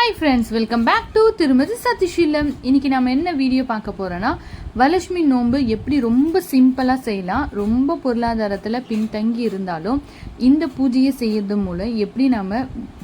Hi friends welcome back to திருமதி சதிஷீலம் இன்னைக்கு நம்ம என்ன வீடியோ பார்க்க போகிறோன்னா வரலட்சுமி நோன்பு எப்படி ரொம்ப சிம்பிளாக செய்யலாம் ரொம்ப பொருளாதாரத்தில் பின்தங்கி இருந்தாலும் இந்த பூஜையை செய்யறது மூலம் எப்படி நம்ம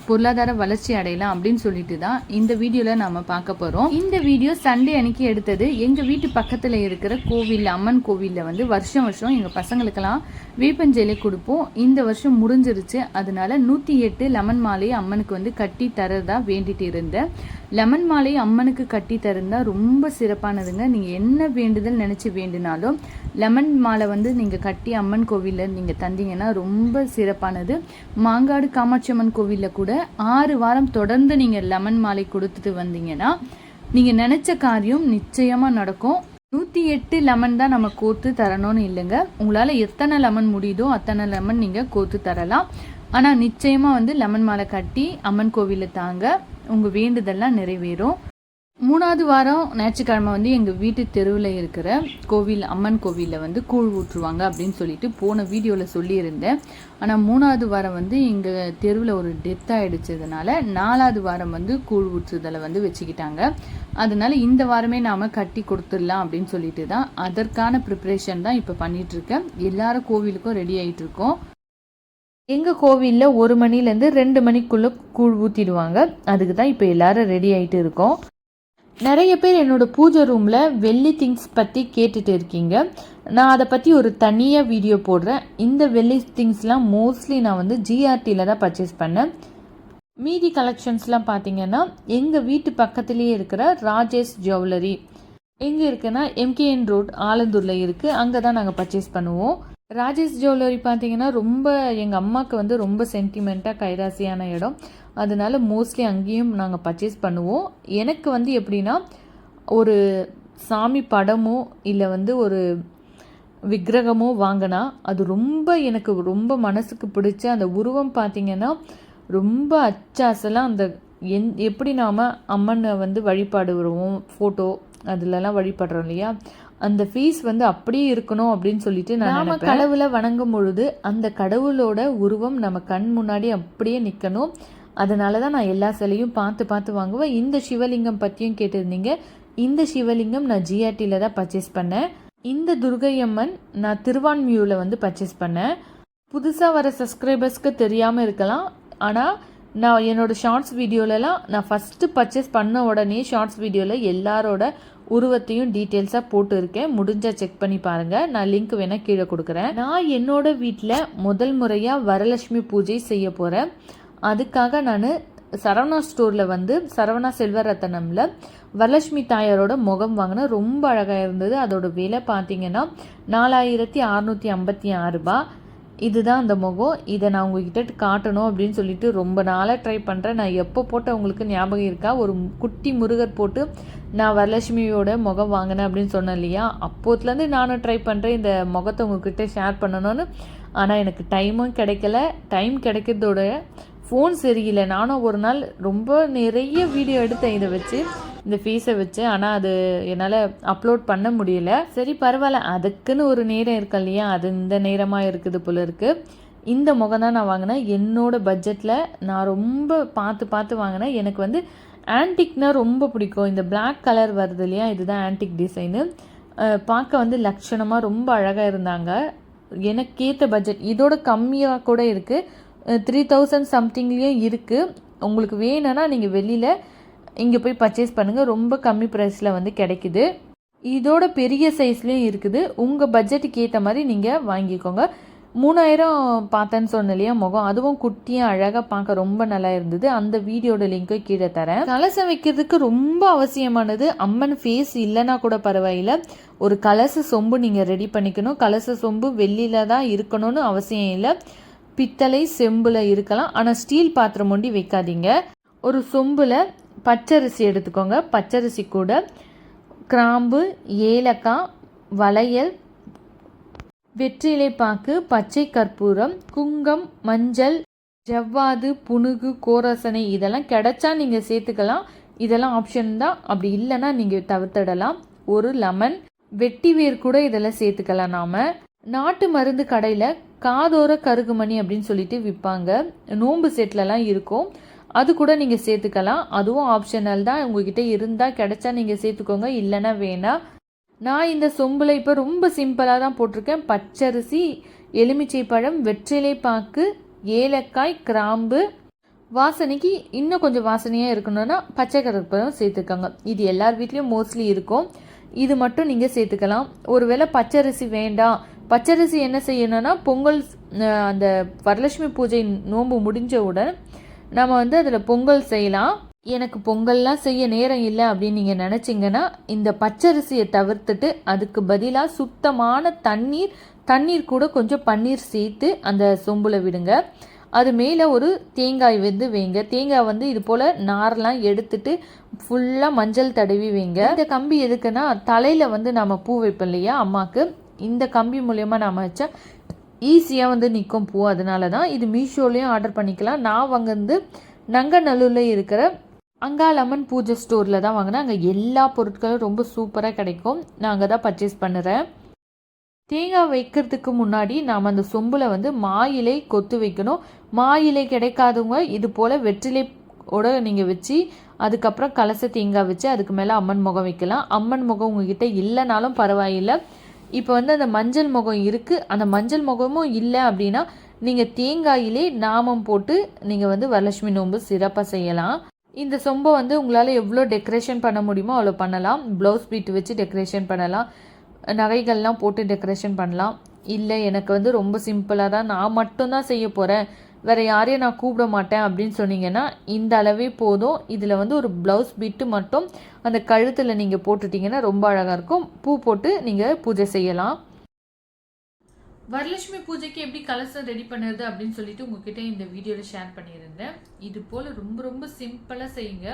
பொருளாதார வளர்ச்சி அடையலாம் அப்படின்னு சொல்லிட்டு தான் இந்த வீடியோவில் நாம பார்க்க போகிறோம் இந்த வீடியோ சண்டே அன்னைக்கு எடுத்தது எங்கள் வீட்டு பக்கத்தில் இருக்கிற கோவில் அம்மன் கோவிலில் வந்து வருஷம் வருஷம் எங்கள் பசங்களுக்கெல்லாம் வேப்பஞ்சேலை கொடுப்போம். இந்த வருஷம் முடிஞ்சிருச்சு. அதனால நூற்றி எட்டு லெமன் மாலையை அம்மனுக்கு வந்து கட்டி தரதா வேண்டிட்டு இருந்தேன் லெமன் மாலை அம்மனுக்கு கட்டி தருந்தா ரொம்ப சிறப்பானதுங்க. நீங்கள் என்ன வேண்டுதல் நினச்சி வேண்டினாலும் லெமன் மாலை வந்து நீங்கள் கட்டி அம்மன் கோவிலில் நீங்கள் தந்தீங்கன்னா ரொம்ப சிறப்பானது. மாங்காடு காமாட்சி அம்மன் கோவிலில் கூட ஆறு வாரம் தொடர்ந்து நீங்கள் லெமன் மாலை கொடுத்துட்டு வந்தீங்கன்னா நீங்கள் நினச்ச காரியம் நிச்சயமாக நடக்கும். நூற்றி எட்டு லெமன் தான் நம்ம கோர்த்து தரணும்னு இல்லைங்க. உங்களால் எத்தனை லெமன் முடியுதோ அத்தனை லெமன் நீங்கள் கோர்த்து தரலாம். ஆனால் நிச்சயமாக வந்து லெமன் மாலை கட்டி அம்மன் கோவிலில் தாங்க உங்கள் வேண்டுதல்லாம் நிறைவேறும். மூணாவது வாரம் ஞாயிற்றுக்கிழமை வந்து எங்கள் வீட்டு தெருவில் இருக்கிற கோவில் அம்மன் கோவிலில் வந்து கூழ் ஊற்றுவாங்க அப்படின்னு சொல்லிட்டு போன வீடியோவில் சொல்லியிருந்தேன். ஆனால் மூணாவது வாரம் வந்து எங்கள் தெருவில் ஒரு டெத் ஆகிடுச்சதுனால நாலாவது வாரம் வந்து கூழ் ஊற்றுதலை வந்து வச்சுக்கிட்டாங்க. அதனால இந்த வாரமே நாம் கட்டி கொடுத்துடலாம் அப்படின்னு சொல்லிட்டு தான் அதற்கான ப்ரிப்ரேஷன் தான் இப்போ பண்ணிகிட்ருக்கேன் எல்லாரும் கோவிலுக்கும் ரெடி ஆகிட்டுருக்கோம் எங்கள் கோவிலில் ஒரு மணிலேருந்து ரெண்டு மணிக்குள்ளே கூழ் ஊற்றிடுவாங்க அதுக்கு தான் இப்போ எல்லாரும் ரெடி ஆகிட்டு இருக்கோம். நிறைய பேர் என்னோட பூஜை ரூமில் வெள்ளி திங்ஸ் பற்றி கேட்டுட்டு இருக்கீங்க. நான் அதை பற்றி ஒரு தனியாக வீடியோ போடுறேன். இந்த வெள்ளி திங்ஸ்லாம் மோஸ்ட்லி நான் வந்து ஜிஆர்டியில் தான் பர்ச்சேஸ் பண்ணேன். மீதி கலெக்ஷன்ஸ்லாம் பார்த்தீங்கன்னா எங்கள் வீட்டு பக்கத்துலேயே இருக்கிற ராஜேஷ் ஜுவல்லரி எங்கே இருக்குன்னா எம்கேஎன் ரோட் ஆலந்தூரில் இருக்குது அங்கே தான் நாங்கள் பர்ச்சேஸ் பண்ணுவோம். ராஜேஷ் ஜுவல்லரி பார்த்தீங்கன்னா ரொம்ப எங்கள் அம்மாவுக்கு வந்து ரொம்ப சென்டிமெண்ட்டாக கைராசியான இடம். அதனால மோஸ்ட்லி அங்கேயும் நாங்கள் பர்ச்சேஸ் பண்ணுவோம். எனக்கு வந்து எப்படின்னா ஒரு சாமி படமோ இல்லை வந்து ஒரு விக்கிரகமோ வாங்கினா அது ரொம்ப எனக்கு ரொம்ப மனசுக்கு பிடிச்ச அந்த உருவம் பார்த்தீங்கன்னா ரொம்ப அச்சாசலாக அந்த எந் எப்படி நாம் அம்மனை வந்து வழிபாடு வருவோம் ஃபோட்டோ அதுலலாம் வழிபடுறோம் இல்லையா? அந்த ஃபீஸ் வந்து அப்படியே இருக்கணும் அப்படின்னு சொல்லிட்டு நாம கடவுளை வணங்கும் பொழுது அந்த கடவுளோட உருவம் நம்ம கண் முன்னாடி அப்படியே நிற்கணும் அதனால தான் நான் எல்லா சிலையும் பார்த்து பார்த்து வாங்குவேன். இந்த சிவலிங்கம் பற்றியும் கேட்டிருந்தீங்க. இந்த சிவலிங்கம் நான் ஜிஆர்டியில் தான் பர்ச்சேஸ் பண்ணேன். இந்த துர்கை அம்மன் நான் திருவான்மியூவில் வந்து பர்ச்சேஸ் பண்ணேன். புதுசாக வர சப்ஸ்கிரைபர்ஸ்க்கு தெரியாமல் இருக்கலாம். ஆனால் நான் என்னோடய ஷார்ட்ஸ் வீடியோலலாம் நான் ஃபஸ்ட்டு பர்ச்சேஸ் பண்ண உடனே ஷார்ட்ஸ் வீடியோவில் எல்லாரோட உருவத்தையும் டீட்டெயில்ஸாக போட்டு இருக்கேன் முடிஞ்சால் செக் பண்ணி பாருங்கள் நான் லிங்க் வேணால் கீழே கொடுக்குறேன். நான் என்னோட வீட்டில் முதல் முறையாக வரலட்சுமி பூஜை செய்ய போகிறேன் அதுக்காக நான் சரவணா ஸ்டோரில் வந்து சரவணா செல்வரத்தனமில் வரலட்சுமி தாயாரோட முகம் வாங்கினேன் ரொம்ப அழகாக இருந்தது. அதோட விலை பார்த்தீங்கன்னா நாலாயிரத்தி அறநூற்றி ஐம்பத்தி ஆறு ரூபாய் இதுதான் அந்த முகம். இதை நான் உங்ககிட்ட காட்டணும் அப்படின்னு சொல்லிட்டு ரொம்ப நாளாக ட்ரை பண்ணுறேன் நான் எப்போ போட்ட உங்களுக்கு ஞாபகம் இருக்கா? ஒரு குட்டி முருகர் போட்டு நான் வரலட்சுமியோட முகம் வாங்கினேன் அப்படின்னு சொன்னேன் இல்லையா? அப்போத்துலேருந்து நானும் ட்ரை பண்ணுறேன் இந்த முகத்தை உங்ககிட்ட ஷேர் பண்ணணும்னு. ஆனால் எனக்கு டைமும் கிடைக்கல. டைம் கிடைக்கிறதோட ஃபோன் சரியில்லை. நானும் ஒரு நாள் ரொம்ப நிறைய வீடியோ எடுத்தேன் இதை வச்சு. இந்த ஃபீஸை வச்சு. ஆனால் அது என்னால் அப்லோட் பண்ண முடியல. சரி பரவாயில்ல. அதுக்குன்னு ஒரு நேரம் இருக்கு இல்லையா? அது இந்த நேரமாக இருக்குது போல இருக்குது இந்த முகம் தான் நான் வாங்கினேன். என்னோட பட்ஜெட்டில் நான் ரொம்ப பார்த்து பார்த்து வாங்கினேன். எனக்கு வந்து ஆன்டிக்னால் ரொம்ப பிடிக்கும். இந்த பிளாக் கலர் வருது இல்லையா? இதுதான் ஆன்டிக் டிசைனு பார்க்க வந்து லட்சணமாக ரொம்ப அழகாக இருந்தாங்க. எனக்கேற்ற பட்ஜெட் இதோட கம்மியாக கூட இருக்குது த்ரீ தௌசண்ட் சம்திங்லேயும் இருக்குது உங்களுக்கு வேணும்னா நீங்கள் வெளியில் இங்கே போய் பர்ச்சேஸ் பண்ணுங்கள் ரொம்ப கம்மி ப்ரைஸில் வந்து கிடைக்குது. இதோட பெரிய சைஸ்லேயும் இருக்குது. உங்கள் பட்ஜெட்டுக்கு ஏற்ற மாதிரி நீங்கள் வாங்கிக்கோங்க. மூணாயிரம் பார்த்தேன்னு சொன்ன இல்லையா முகம்? அதுவும் குட்டியாக அழகாக பார்க்க ரொம்ப நல்லா இருந்தது. அந்த வீடியோட லிங்க்கை கீழே தரேன். கலசம் வைக்கிறதுக்கு ரொம்ப அவசியமானது அம்மன் ஃபேஸ் இல்லைன்னா கூட பரவாயில்ல. ஒரு கலச சொம்பு நீங்கள் ரெடி பண்ணிக்கணும். கலச சொம்பு வெள்ளியில் தான் இருக்கணும்னு அவசியம் இல்லை. பித்தளை செம்பில் இருக்கலாம். ஆனால் ஸ்டீல் பாத்திரம் ஒண்டி வைக்காதீங்க. ஒரு சொம்பில் பச்சரிசி எடுத்துக்கோங்க. பச்சரிசி கூட கிராம்பு ஏலக்காய் வளையல் வெற்றிலை பாக்கு பச்சை கற்பூரம் குங்கம் மஞ்சள் ஜவ்வாது புனுகு கோரசனை இதெல்லாம் கிடைச்சா நீங்கள் சேர்த்துக்கலாம். இதெல்லாம் ஆப்ஷன் தான். அப்படி இல்லைன்னா நீங்கள் தவிர்த்திடலாம். ஒரு லெமன் வெட்டி வேர் கூட இதெல்லாம் சேர்த்துக்கலாம் நாம். நாட்டு மருந்து கடையில் காதோர கருகுமணி அப்படின்னு சொல்லிட்டு விற்பாங்க நோம்பு செட்லலாம் இருக்கும். அது கூட நீங்கள் சேர்த்துக்கலாம். அதுவும் ஆப்ஷனல் தான். உங்ககிட்ட இருந்தால் கிடைச்சா நீங்கள் சேர்த்துக்கோங்க. இல்லைன்னா வேணாம் நான் இந்த சொம்பில் இப்போ ரொம்ப சிம்பிளாக தான் போட்டிருக்கேன். பச்சரிசி எலுமிச்சை பழம் வெற்றிலை பாக்கு ஏலக்காய் கிராம்பு. வாசனைக்கு இன்னும் கொஞ்சம் வாசனையாக இருக்கணும்னா பச்சை கருப்பழம் சேர்த்துக்கோங்க. இது எல்லார் வீட்லேயும் மோஸ்ட்லி இருக்கும். இது மட்டும் நீங்கள் சேர்த்துக்கலாம். ஒருவேளை பச்சரிசி வேண்டாம். பச்சரிசி என்ன செய்யணும்னா பொங்கல் அந்த வரலட்சுமி பூஜை நோன்பு முடிஞ்சவுடன் நம்ம வந்து அதில் பொங்கல் செய்யலாம். எனக்கு பொங்கல்லாம் செய்ய நேரம் இல்லை அப்படின்னு நீங்கள் நினச்சிங்கன்னா இந்த பச்சரிசியை தவிர்த்துட்டு அதுக்கு பதிலாக சுத்தமான தண்ணீர் தண்ணீர் கூட கொஞ்சம் பன்னீர் சேர்த்து அந்த சொம்பில் விடுங்க. அது மேலே ஒரு தேங்காய் வந்து வைங்க. தேங்காய் வந்து இது போல் நார்லாம் எடுத்துட்டு ஃபுல்லாக மஞ்சள் தடவி வைங்க. இந்த கம்பி எதுக்குன்னா தலையில் வந்து நம்ம பூ வைப்போம் இல்லையா அம்மாவுக்கு இந்த கம்பி மூலயமா நாம் வச்சா ஈஸியாக வந்து நிற்கும் பூ. அதனால தான் இது மீஷோலேயும் ஆர்டர் பண்ணிக்கலாம். நான் வந்து நங்கநல்லூரில் இருக்கிற அங்காளம்மன் பூஜை ஸ்டோரில் தான் வாங்கினேன். அங்கே எல்லா பொருட்களும் ரொம்ப சூப்பராக கிடைக்கும். நான் அங்கே தான் பர்ச்சேஸ் பண்ணுறேன். தேங்காய் வைக்கிறதுக்கு முன்னாடி நாம் அந்த சொம்பில் வந்து மா இலை கொத்து வைக்கணும். மா இலை கிடைக்காதவங்க இது போல் வெற்றிலை ஓட நீங்கள் வச்சு அதுக்கப்புறம் கலச தேங்காய் வச்சு அதுக்கு மேலே அம்மன் முகம் வைக்கலாம். அம்மன் முகம் உங்ககிட்ட இல்லைனாலும் பரவாயில்லை. இப்போ வந்து அந்த மஞ்சள் முகம் இருக்குது அந்த மஞ்சள் முகமும் இல்லை அப்படின்னா நீங்கள் தேங்காயிலே நாமம் போட்டு நீங்கள் வந்து வரலட்சுமி நோன்பு சிறப்பாக செய்யலாம். இந்த சொம்பை வந்து உங்களால் எவ்வளோ டெக்கரேஷன் பண்ண முடியுமோ அவ்வளோ பண்ணலாம். ப்ளவுஸ் பீட் வச்சு டெக்கரேஷன் பண்ணலாம். நகைகள்லாம் போட்டு டெக்கரேஷன் பண்ணலாம். இல்லை எனக்கு வந்து ரொம்ப சிம்பிளாக தான் நான் மட்டும்தான் செய்ய போகிறேன் வேறு யாரையும் நான் கூப்பிட மாட்டேன் அப்படின்னு சொன்னீங்கன்னா இந்த அளவே போதும். இதில் வந்து ஒரு ப்ளவுஸ் பிட்டு மட்டும் அந்த கழுத்தில் நீங்கள் போட்டுட்டிங்கன்னா ரொம்ப அழகாக இருக்கும். பூ போட்டு நீங்கள் பூஜை செய்யலாம். வரலட்சுமி பூஜைக்கு எப்படி கலசம் ரெடி பண்ணுறது அப்படின்னு சொல்லிட்டு உங்ககிட்ட இந்த வீடியோவில் ஷேர் பண்ணியிருந்தேன். இது போல் ரொம்ப ரொம்ப சிம்பிளாக செய்யுங்க.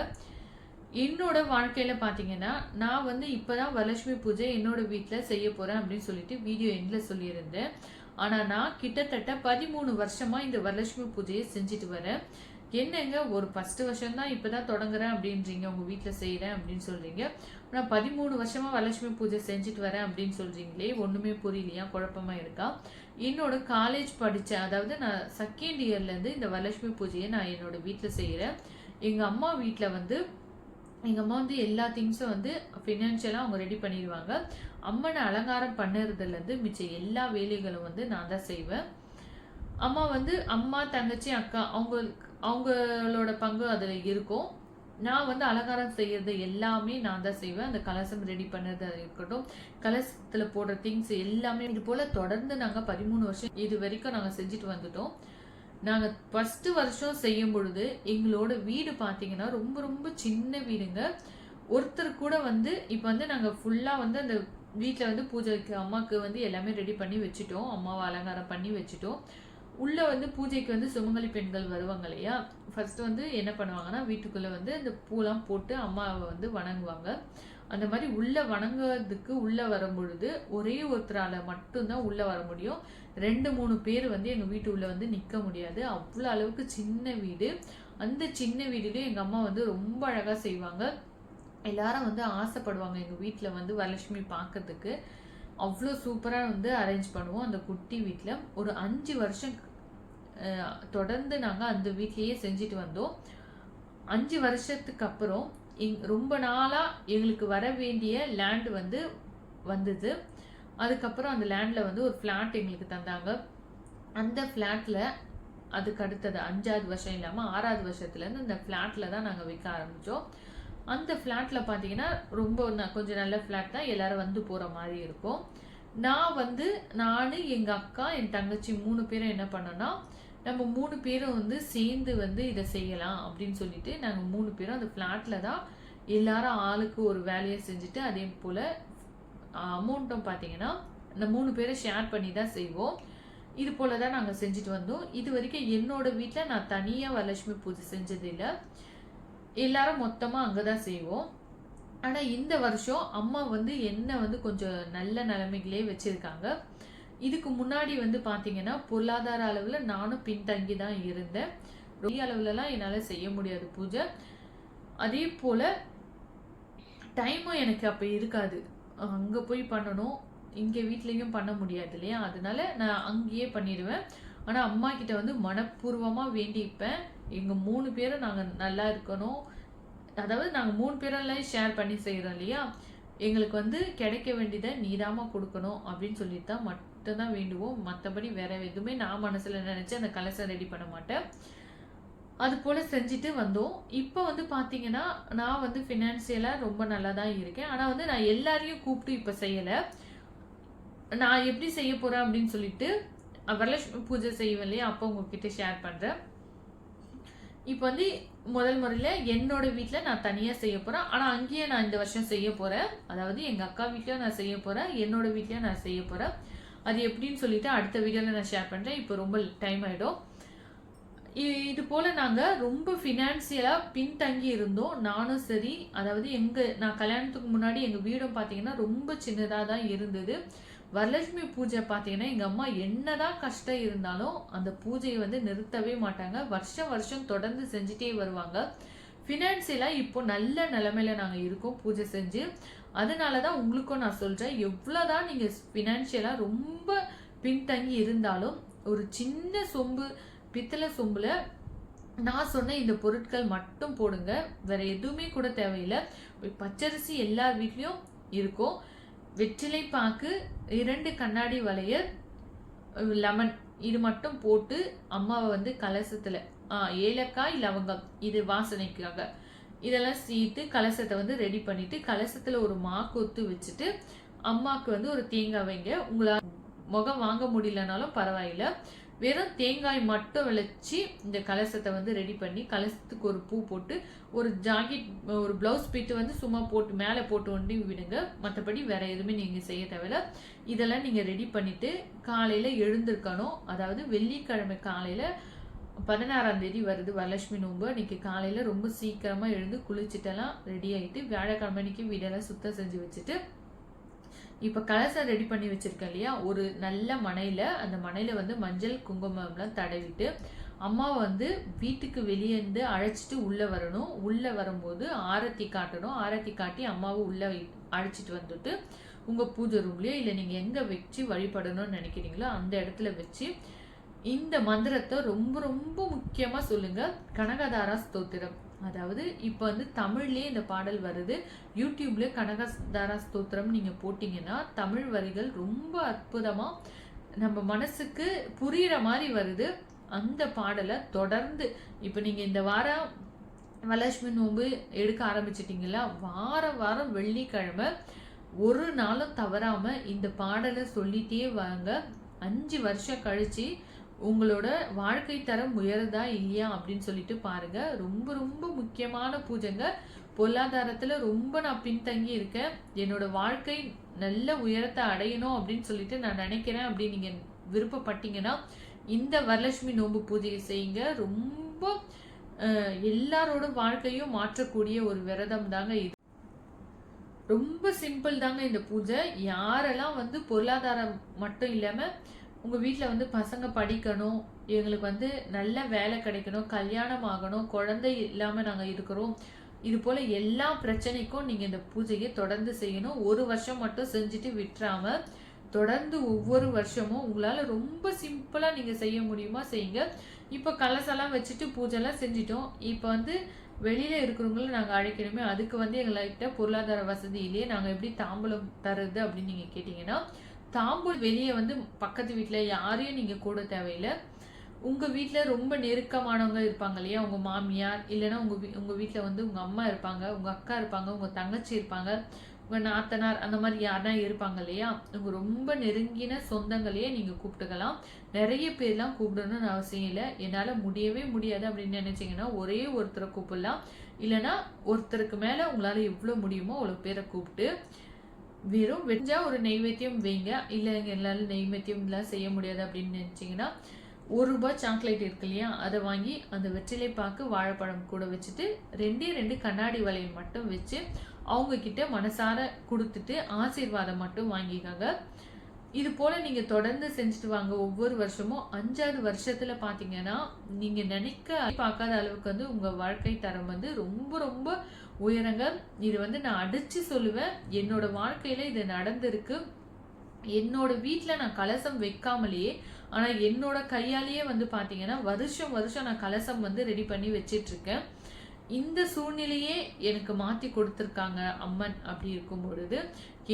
என்னோட வாழ்க்கையில் பார்த்தீங்கன்னா நான் வந்து இப்போ தான் வரலட்சுமி பூஜை என்னோட வீட்டில் செய்ய போகிறேன் அப்படின்னு சொல்லிட்டு வீடியோ எண்டில் சொல்லியிருந்தேன். ஆனால் நான் கிட்டத்தட்ட பதிமூணு வருஷமாக இந்த வரலட்சுமி பூஜையை செஞ்சுட்டு வரேன். என்னங்க ஒரு ஃபஸ்ட்டு வருஷம் தான் இப்போ தான் தொடங்குறேன் அப்படின்றீங்க உங்கள் வீட்டில் செய்கிறேன் அப்படின்னு சொல்கிறீங்க நான் பதிமூணு வருஷமாக வரலட்சுமி பூஜை செஞ்சுட்டு வரேன் அப்படின்னு சொல்கிறீங்களே ஒன்றுமே புரியலையா குழப்பமா இருக்கா? என்னோட காலேஜ் படித்தேன் அதாவது நான் செகண்ட் இயர்லேருந்து இந்த வரலட்சுமி பூஜையை நான் என்னோடய வீட்டில் செய்கிறேன் எங்கள் அம்மா வீட்டில் வந்து எங்கள் அம்மா வந்து எல்லா திங்ஸும் வந்து ஃபினான்ஷியலாக அவங்க ரெடி பண்ணிடுவாங்க. அம்மனை அலங்காரம் பண்ணுறதுலேருந்து மிச்சம் எல்லா வேலைகளும் வந்து நான் தான் செய்வேன். அம்மா வந்து அம்மா தங்கச்சி அக்கா அவங்க அவங்களோட பங்கு அதில் இருக்கும். நான் வந்து அலங்காரம் செய்கிறது எல்லாமே நான் தான் செய்வேன். அந்த கலசம் ரெடி பண்ணுறது இருக்கட்டும். கலசத்தில் போடுற திங்ஸ் எல்லாமே இது போல் தொடர்ந்து நாங்கள் பதிமூணு வருஷம் இது வரைக்கும் நாங்கள் செஞ்சுட்டு வந்துட்டோம். நாங்கள் ஃபஸ்ட்டு வருஷம் செய்யும் பொழுது எங்களோட வீடு பார்த்தீங்கன்னா ரொம்ப ரொம்ப சின்ன வீடுங்க. ஒருத்தர் கூட வந்து இப்போ வந்து நாங்கள் ஃபுல்லாக வந்து அந்த வீட்டில் வந்து பூஜைக்கு அம்மாவுக்கு வந்து எல்லாமே ரெடி பண்ணி வச்சுட்டோம். அம்மாவை அலங்காரம் பண்ணி வச்சுட்டோம். உள்ளே வந்து பூஜைக்கு வந்து சுமங்கலி பெண்கள் வருவாங்க இல்லையா? ஃபஸ்ட்டு வந்து என்ன பண்ணுவாங்கன்னா வீட்டுக்குள்ளே வந்து அந்த பூலாம் போட்டு அம்மாவை வந்து வணங்குவாங்க. அந்த மாதிரி உள்ள வணங்குறதுக்கு உள்ள வரும்பொழுது ஒரே ஒருத்தரால மட்டும்தான் உள்ள வர முடியும். ரெண்டு மூணு பேர் வந்து எங்க வீட்டு உள்ள வந்து நிக்க முடியாது. அவ்வளோ அளவுக்கு சின்ன வீடு. அந்த சின்ன வீடுலயும் எங்க அம்மா வந்து ரொம்ப அழகா செய்வாங்க. எல்லாரும் வந்து ஆசைப்படுவாங்க எங்க வீட்டில் வந்து வரலட்சுமி பார்க்கறதுக்கு அவ்வளோ சூப்பராக வந்து அரேஞ்ச் பண்ணுவோம் அந்த குட்டி வீட்டில் ஒரு அஞ்சு வருஷம் தொடர்ந்து நாங்கள் அந்த வீட்லேயே செஞ்சுட்டு வந்தோம். அஞ்சு வருஷத்துக்கு அப்புறம் எங் ரொம்ப நாளாக எங்களுக்கு வர வேண்டிய லேண்டு வந்து வந்தது. அதுக்கப்புறம் அந்த லேண்டில் வந்து ஒரு ஃப்ளாட் எங்களுக்கு தந்தாங்க. அந்த ஃப்ளாட்டில் அதுக்கு அடுத்தது அஞ்சாவது வருஷம் இல்லாமல் ஆறாவது வருஷத்துலேருந்து இந்த ஃப்ளாட்டில் தான் நாங்கள் விற்க ஆரம்பித்தோம் அந்த ஃப்ளாட்டில் பார்த்தீங்கன்னா ரொம்ப கொஞ்சம் நல்ல ஃப்ளாட் தான். எல்லோரும் வந்து போகிற மாதிரி இருக்கும். நான் வந்து நான் எங்கள் அக்கா என் தங்கச்சி மூணு பேரும் என்ன பண்ணோன்னா நம்ம மூணு பேரும் வந்து சேர்ந்து வந்து இதை செய்யலாம் அப்படின்னு சொல்லிட்டு நாங்கள் மூணு பேரும் அந்த ஃப்ளாட்டில் தான் எல்லாரும் ஆளுக்கு ஒரு வேலையை செஞ்சுட்டு அதே போல் அமௌண்ட்டும் பார்த்தீங்கன்னா இந்த மூணு பேரை ஷேர் பண்ணி தான் செய்வோம். இது போல தான் நாங்கள் செஞ்சுட்டு வந்தோம். இது வரைக்கும் என்னோட வீட்டில் நான் தனியாக வரலட்சுமி பூஜை செஞ்சதில்லை எல்லாரும் மொத்தமாக அங்கே தான் செய்வோம். ஆனால் இந்த வருஷம் அம்மா வந்து என்னை வந்து கொஞ்சம் நல்ல நிலைமைகளே வச்சுருக்காங்க. இதுக்கு முன்னாடி வந்து பார்த்தீங்கன்னா பொருளாதார அளவில் நானும் பின்தங்கி தான் இருந்தேன். பெரிய அளவுலலாம் என்னால் செய்ய முடியாது பூஜை. அதே போல் டைமும் எனக்கு அப்போ இருக்காது. அங்கே போய் பண்ணணும். இங்கே வீட்லேயும் பண்ண முடியாது இல்லையா? அதனால நான் அங்கேயே பண்ணிடுவேன். ஆனால் அம்மா கிட்ட வந்து மனப்பூர்வமாக வேண்டிப்பேன். எங்கள் மூணு பேரும் நாங்கள் நல்லா இருக்கணும். அதாவது நாங்கள் மூணு பேரெல்லாம் ஷேர் பண்ணி செய்கிறோம் இல்லையா? எங்களுக்கு வந்து கிடைக்க வேண்டியதை நீதாம்மா கொடுக்கணும் அப்படின்னு சொல்லிட்டு தான் மட் மட்டும்தான் வேண்டுவோம். மற்றபடி வேற எதுவுமே நான் மனசில் நினச்சி அந்த கலசம் ரெடி பண்ண மாட்டேன். அது போல் செஞ்சுட்டு வந்தோம். இப்போ வந்து பார்த்தீங்கன்னா நான் வந்து ஃபினான்சியலாக ரொம்ப நல்லா தான் இருக்கேன். ஆனால் வந்து நான் எல்லாரையும் கூப்பிட்டு இப்போ செய்யலை. நான் எப்படி செய்ய போகிறேன் அப்படின்னு சொல்லிட்டு வரலட்சுமி பூஜை செய்வேன் இல்லையா? அப்போ உங்ககிட்ட ஷேர் பண்ணுறேன் இப்போ வந்து முதல் முறையில் என்னோட வீட்டில் நான் தனியாக செய்ய போகிறேன் ஆனால் அங்கேயே நான் இந்த வருஷம் செய்ய போகிறேன் அதாவது எங்கள் அக்கா வீட்லேயும் நான் செய்ய போகிறேன் என்னோட வீட்லேயும் நான் செய்ய போகிறேன் அது எப்படின்னு சொல்லிட்டு அடுத்த வீடியோவில் நான் ஷேர் பண்ணுறேன் இப்போ ரொம்ப டைம் ஆகிடும் இ- இது போல் நாங்கள் ரொம்ப ஃபினான்சியலாக பின்தங்கி இருந்தோம். நானும் சரி அதாவது எங்கள் நான் கல்யாணத்துக்கு முன்னாடி எங்கள் வீடும் பார்த்தீங்கன்னா ரொம்ப சின்னதாக தான் இருந்தது. வரலட்சுமி பூஜை பார்த்தீங்கன்னா எங்கள் அம்மா என்னதான் கஷ்டம் இருந்தாலும் அந்த பூஜையை வந்து நிறுத்தவே மாட்டாங்க. வருஷம் வருஷம் தொடர்ந்து செஞ்சுட்டே வருவாங்க. ஃபினான்சியலாக இப்போ நல்ல நிலமையில நாங்கள் இருக்கோம் பூஜை செஞ்சு. அதனால தான் உங்களுக்கும் நான் சொல்கிறேன் எவ்வளோ தான் நீங்கள் ஃபினான்ஷியலாக ரொம்ப பின்தங்கி இருந்தாலும் ஒரு சின்ன சொம்பு பித்தளை சொம்பில் நான் சொன்ன இந்த பொருட்கள் மட்டும் போடுங்க. வேற எதுவுமே கூட தேவையில்லை. பச்சரிசி எல்லார் வீட்லேயும் இருக்கும். வெற்றிலை பாக்கு இரண்டு கண்ணாடி வளையல் லெமன் இது மட்டும் போட்டு அம்மாவை வந்து கலசத்தில் ஏலக்காய் லவங்கம். இது வாசனைக்காக. இதெல்லாம் சீட்டு கலசத்தை வந்து ரெடி பண்ணிட்டு கலசத்துல ஒரு மா கொத்து வச்சுட்டு அம்மாக்கு வந்து ஒரு தேங்காய் வைங்க. உங்களால் முகம் வாங்க முடியலனாலும் பரவாயில்ல. வெறும் தேங்காய் மட்டும் விளைச்சி இந்த கலசத்தை வந்து ரெடி பண்ணி கலசத்துக்கு ஒரு பூ போட்டு ஒரு ஜாக்கெட் ஒரு பிளவுஸ் பீட்டு வந்து சும்மா போட்டு மேலே போட்டு ஒண்டி விடுங்க. மற்றபடி வேற எதுவுமே நீங்கள் செய்ய தேவையில்ல. இதெல்லாம் நீங்கள் ரெடி பண்ணிட்டு காலையில் எழுந்திருக்கணும். அதாவது வெள்ளிக்கிழமை காலையில் பதினாறாம் தேதி வருது வரலட்சுமி நோன்பு. இன்னைக்கு காலையில ரொம்ப சீக்கிரமா எழுந்து குளிச்சுட்டெல்லாம் ரெடி ஆயிட்டு வியாழக்கிழமை அன்னைக்கு வீடெல்லாம் சுத்தம் செஞ்சு வச்சுட்டு இப்ப கலசம் ரெடி பண்ணி வச்சிருக்கேன் இல்லையா? ஒரு நல்ல மனையில அந்த மனையில வந்து மஞ்சள் குங்குமம்லாம் தடவிட்டு அம்மா வந்து வீட்டுக்கு வெளியே இருந்து அழைச்சிட்டு உள்ள வரணும். உள்ள வரும்போது ஆரத்தி காட்டணும். ஆரத்தி காட்டி அம்மாவை உள்ள அழைச்சிட்டு வந்துட்டு உங்க பூஜை ரூம்லயோ இல்ல நீங்க எங்க வச்சு வழிபடணும்னு நினைக்கிறீங்களோ அந்த இடத்துல வச்சு இந்த மந்திரத்தை ரொம்ப ரொம்ப முக்கியமாக சொல்லுங்க. கனகதாரா ஸ்தோத்திரம். அதாவது இப்போ வந்து தமிழ்லேயே இந்த பாடல் வருது. யூடியூப்ல கனகதாரா ஸ்தோத்திரம் நீங்கள் போட்டிங்கன்னா தமிழ் வரிகள் ரொம்ப அற்புதமாக நம்ம மனசுக்கு புரிகிற மாதிரி வருது. அந்த பாடலை தொடர்ந்து இப்போ நீங்கள் இந்த வாரம் வரலட்சுமி நோன்பு எடுக்க ஆரம்பிச்சிட்டிங்களா? வாரம் வாரம் வெள்ளிக்கிழமை ஒரு நாளும் தவறாமல் இந்த பாடலை சொல்லிட்டே வாங்க. அஞ்சு வருஷம் கழித்து உங்களோட வாழ்க்கை தரம் உயருதா இல்லையா அப்படின்னு சொல்லிட்டு பாருங்க. ரொம்ப ரொம்ப முக்கியமான பூஜைங்க. பொருளாதாரத்துல ரொம்ப நான் பின்தங்கி இருக்கேன். என்னோட வாழ்க்கை நல்ல உயரத்தை அடையணும் அப்படின்னு சொல்லிட்டு நான் நினைக்கிறேன் அப்படின்னு நீங்க விருப்பப்பட்டீங்கன்னா இந்த வரலட்சுமி நோன்பு பூஜையை செய்யுங்க. ரொம்ப எல்லாரோட வாழ்க்கையும் மாற்றக்கூடிய ஒரு விரதம் தாங்க இது. ரொம்ப சிம்பிள் தாங்க இந்த பூஜை. யாரெல்லாம் வந்து பொருளாதாரம் மட்டும் இல்லாம உங்கள் வீட்டில் வந்து பசங்க படிக்கணும் எங்களுக்கு வந்து நல்ல வேலை கிடைக்கணும் கல்யாணம் ஆகணும் குழந்தை இல்லாமல் நாங்கள் இருக்கிறோம். இது போல் எல்லா பிரச்சனைக்கும் நீங்கள் இந்த பூஜையை தொடர்ந்து செய்யணும். ஒரு வருஷம் மட்டும் செஞ்சுட்டு விட்டுறாம தொடர்ந்து ஒவ்வொரு வருஷமும் உங்களால் ரொம்ப சிம்பிளாக நீங்கள் செய்ய முடியுமா செய்யுங்க. இப்போ கலசெல்லாம் வச்சுட்டு பூஜைலாம் செஞ்சிட்டோம். இப்போ வந்து வெளியில் இருக்கிறவங்கள நாங்கள் அழைக்கணுமே. அதுக்கு வந்து எங்கள்கிட்ட பொருளாதார வசதி இல்லையே. நாங்கள் எப்படி தாம்பூலம் தருது அப்படின்னு நீங்கள் கேட்டிங்கன்னா தாம்பூல் வெளியே வந்து பக்கத்து வீட்டில் யாரையும் நீங்கள் கூட தேவையில்லை. உங்கள் வீட்டில் ரொம்ப நெருக்கமானவங்க இருப்பாங்க இல்லையா? உங்கள் மாமியார் இல்லைன்னா உங்கள் வீ- உங்கள் வீட்டில் வந்து உங்கள் அம்மா இருப்பாங்க உங்கள் அக்கா இருப்பாங்க உங்கள் தங்கச்சி இருப்பாங்க உங்கள் நாத்தனார் அந்த மாதிரி யாருனா இருப்பாங்க இல்லையா? உங்கள் ரொம்ப நெருங்கின சொந்தங்களையே நீங்கள் கூப்பிட்டுக்கலாம். நிறைய பேர்லாம் கூப்பிடணும்னு அவசியம் இல்லை. என்னால் முடியவே முடியாது அப்படின்னு நினச்சிங்கன்னா ஒரே ஒருத்தரை கூப்பிடலாம். இல்லைன்னா ஒருத்தருக்கு மேலே உங்களால் எவ்வளோ முடியுமோ அவ்வளோ பேரை கூப்பிட்டு வெறும் வெஞ்சா ஒரு நெய்வேத்தியம் வைங்க. இல்லை எங்களால நெய்வேத்தியம் எல்லாம் செய்ய முடியாது அப்படின்னு நினைச்சீங்கன்னா ஒரு ரூபாய் சாக்லேட் இருக்கு இல்லையா? அதை வாங்கி அந்த வெற்றிலை பாக்கு வாழைப்பழம் கூட வச்சுட்டு ரெண்டே ரெண்டு கண்ணாடி வளையல் மட்டும் வச்சு அவங்க கிட்ட மனசார கொடுத்துட்டு ஆசீர்வாதம் மட்டும் வாங்கிக்காங்க. இது போல நீங்க தொடர்ந்து செஞ்சுட்டு வாங்க. ஒவ்வொரு வருஷமும் அஞ்சாவது வருஷத்துல பாத்தீங்கன்னா நீங்க நினைக்க பார்க்காத அளவுக்கு வந்து உங்க வாழ்க்கை தரம் வந்து ரொம்ப ரொம்ப உயரங்க. இது வந்து நான் அடிச்சு சொல்லுவேன். என்னோட வாழ்க்கையில இது நடந்திருக்கு. என்னோட வீட்டில் நான் கலசம் வைக்காமலேயே ஆனால் என்னோட கையாலேயே வந்து பார்த்தீங்கன்னா வருஷம் வருஷம் நான் கலசம் வந்து ரெடி பண்ணி வச்சிட்ருக்கேன். இந்த சூழ்நிலையே எனக்கு மாற்றி கொடுத்துருக்காங்க அம்மன் அப்படி இருக்கும் பொழுது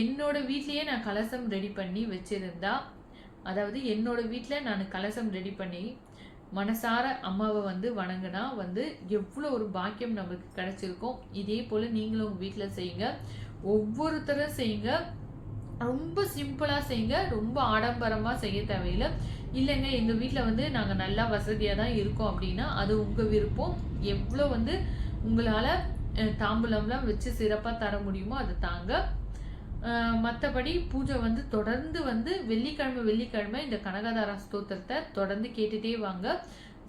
என்னோட வீட்லேயே நான் கலசம் ரெடி பண்ணி வச்சிருந்தா அதாவது என்னோட வீட்டில் நான் கலசம் ரெடி பண்ணி மனசார அம்மாவை வந்து வணங்கினா வந்து எவ்வளோ ஒரு பாக்கியம் நம்மளுக்கு கிடைச்சிருக்கும். இதே போல் நீங்களும் உங்கள் வீட்டில் செய்யுங்க. ஒவ்வொருத்தரும் செய்யுங்க. ரொம்ப சிம்பிளாக செய்யுங்க. ரொம்ப ஆடம்பரமாக செய்ய தேவையில்லை. இல்லைங்க எங்கள் வீட்டில் வந்து நாங்கள் நல்லா வசதியாக தான் இருக்கோம் அப்படின்னா அது உங்கள் விருப்பம். எவ்வளோ வந்து உங்களால் தாம்பூலம்லாம் வச்சு சிறப்பாக தர முடியுமோ அதை தாங்க. மற்றபடி பூஜை வந்து தொடர்ந்து வந்து வெள்ளிக்கிழமை வெள்ளிக்கிழமை இந்த கனகதாரா ஸ்தோத்திரத்தை தொடர்ந்து கேட்டுட்டே வாங்க.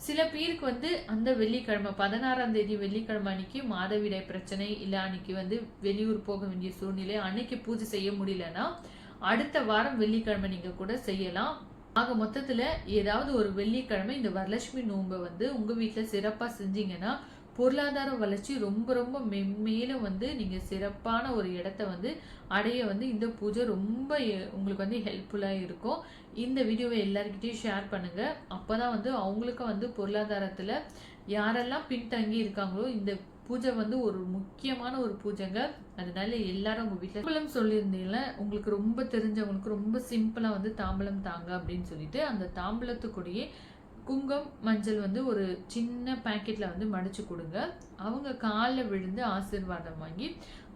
சில பேருக்கு வந்து அந்த வெள்ளிக்கிழமை பதினாறாம் தேதி வெள்ளிக்கிழமை அன்னைக்கு மாதவிடாய் பிரச்சனை இல்லை அன்னைக்கு வந்து வெளியூர் போக வேண்டிய சூழ்நிலை அன்னைக்கு பூஜை செய்ய முடியலன்னா அடுத்த வாரம் வெள்ளிக்கிழமை நீங்கள் கூட செய்யலாம். ஆக மொத்தத்தில் ஏதாவது ஒரு வெள்ளிக்கிழமை இந்த வரலட்சுமி நோன்பை வந்து உங்கள் வீட்டில் சிறப்பாக செஞ்சீங்கன்னா பொருளாதார வளர்ச்சி ரொம்ப ரொம்ப மென்மேலும் வந்து நீங்கள் சிறப்பான ஒரு இடத்த வந்து அடைய வந்து இந்த பூஜை ரொம்ப உங்களுக்கு வந்து ஹெல்ப்ஃபுல்லாக இருக்கும். இந்த வீடியோவை எல்லாருக்கிட்டையும் ஷேர் பண்ணுங்கள் அப்போ தான் வந்து அவங்களுக்கும் வந்து பொருளாதாரத்தில் யாரெல்லாம் பின்தங்கி இருக்காங்களோ இந்த பூஜை வந்து ஒரு முக்கியமான ஒரு பூஜைங்க. அதனால எல்லாரும் உங்கள் வீட்டில் தாம்பலம் சொல்லியிருந்தீங்கள உங்களுக்கு ரொம்ப தெரிஞ்சவங்களுக்கு ரொம்ப சிம்பிளாக வந்து தாம்பலம் தாங்க அப்படின்னு சொல்லிட்டு அந்த தாம்பலத்துக்குடியே குங்கம் மஞ்சள் வந்து ஒரு சின்ன பேக்கெட்டில் வந்து மடிச்சு கொடுங்க. அவங்க காலில் விழுந்து ஆசீர்வாதம் வாங்கி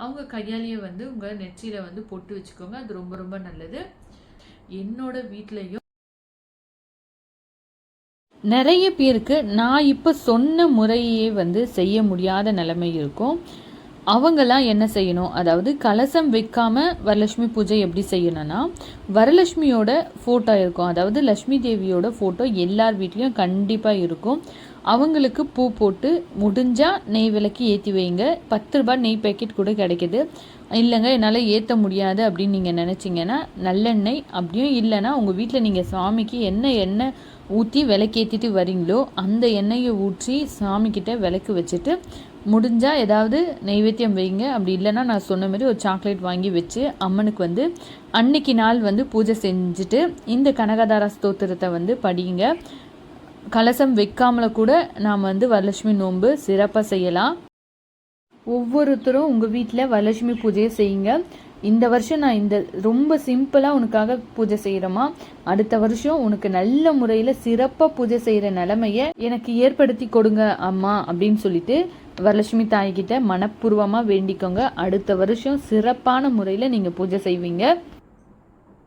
அவங்க கையாலேயே வந்து உங்கள் நெற்றியில் வந்து பொட்டு வச்சுக்கோங்க. அது ரொம்ப ரொம்ப நல்லது. என்னோட வீட்லேயும் நிறைய பேருக்கு நான் இப்போ சொன்ன முறையே வந்து செய்ய முடியாத நிலைமை இருக்கும். அவங்கெல்லாம் என்ன செய்யணும்? அதாவது கலசம் வைக்காமல் வரலட்சுமி பூஜை எப்படி செய்யணும்னா வரலட்சுமியோட ஃபோட்டோ இருக்கும். அதாவது லக்ஷ்மி தேவியோட ஃபோட்டோ எல்லார் வீட்லேயும் கண்டிப்பாக இருக்கும். அவங்களுக்கு பூ போட்டு முடிஞ்சால் நெய் விளக்கு ஏற்றி வைங்க. பத்து ரூபாய் நெய் பேக்கெட் கூட கிடைக்கிது. இல்லைங்க என்னால் ஏற்ற முடியாது அப்படின்னு நீங்கள் நினச்சிங்கன்னா நல்லெண்ணெய் அப்படியும் இல்லைன்னா உங்கள் வீட்டில் நீங்கள் சாமிக்கு என்ன எண்ணெய் ஊற்றி விளக்கேற்றிட்டு வரீங்களோ அந்த எண்ணெயை ஊற்றி சாமிக்கிட்ட விளக்கு வச்சுட்டு முடிஞ்சால் ஏதாவது நைவேத்தியம் வைங்க. அப்படி இல்லைன்னா நான் சொன்ன மாதிரி ஒரு சாக்லேட் வாங்கி வச்சு அம்மனுக்கு வந்து அன்னைக்கு நாள் வந்து பூஜை செஞ்சுட்டு இந்த கனகதார ஸ்தோத்திரத்தை வந்து படியுங்க கலசம் வைக்காமல கூட நாம் வந்து வரலட்சுமி நோன்பு சிறப்பாக செய்யலாம். ஒவ்வொருத்தரும் உங்கள் வீட்டில் வரலட்சுமி பூஜையை செய்யுங்க. இந்த வருஷம் நான் இந்த ரொம்ப சிம்பிளாக உனக்காக பூஜை செய்கிறேம்மா அடுத்த வருஷம் உனக்கு நல்ல முறையில் சிறப்பாக பூஜை செய்கிற நிலமையை எனக்கு ஏற்படுத்தி கொடுங்க அம்மா அப்படின்னு சொல்லிட்டு வரலட்சுமி தாய்கிட்ட மனப்பூர்வமாக வேண்டிக்கோங்க. அடுத்த வருஷம் சிறப்பான முறையில் நீங்கள் பூஜை செய்வீங்க.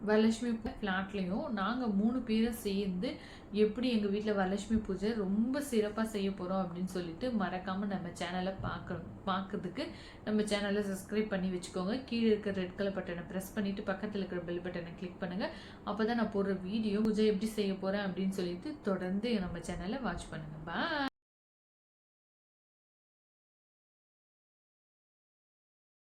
வரலட்சுமி ஃப்ளாட்லேயும் நாங்கள் மூணு பேரும் சேர்ந்து எப்படி எங்கள் வீட்டில் வரலட்சுமி பூஜை ரொம்ப சிறப்பாக செய்ய போகிறோம் அப்படின்னு சொல்லிட்டு மறக்காமல் நம்ம சேனலை பார்க்க பார்க்கறதுக்கு நம்ம சேனலை சப்ஸ்கிரைப் பண்ணி வச்சுக்கோங்க. கீழே இருக்கிற ரெட் கலர் பட்டனை ப்ரெஸ் பண்ணிவிட்டு பக்கத்தில் இருக்கிற பெல் பட்டனை கிளிக் பண்ணுங்கள் அப்போ தான் நான் போடுற வீடியோ பூஜை எப்படி செய்ய போகிறேன் அப்படின்னு சொல்லிட்டு தொடர்ந்து நம்ம சேனலை வாட்ச் பண்ணுங்கள் பாய்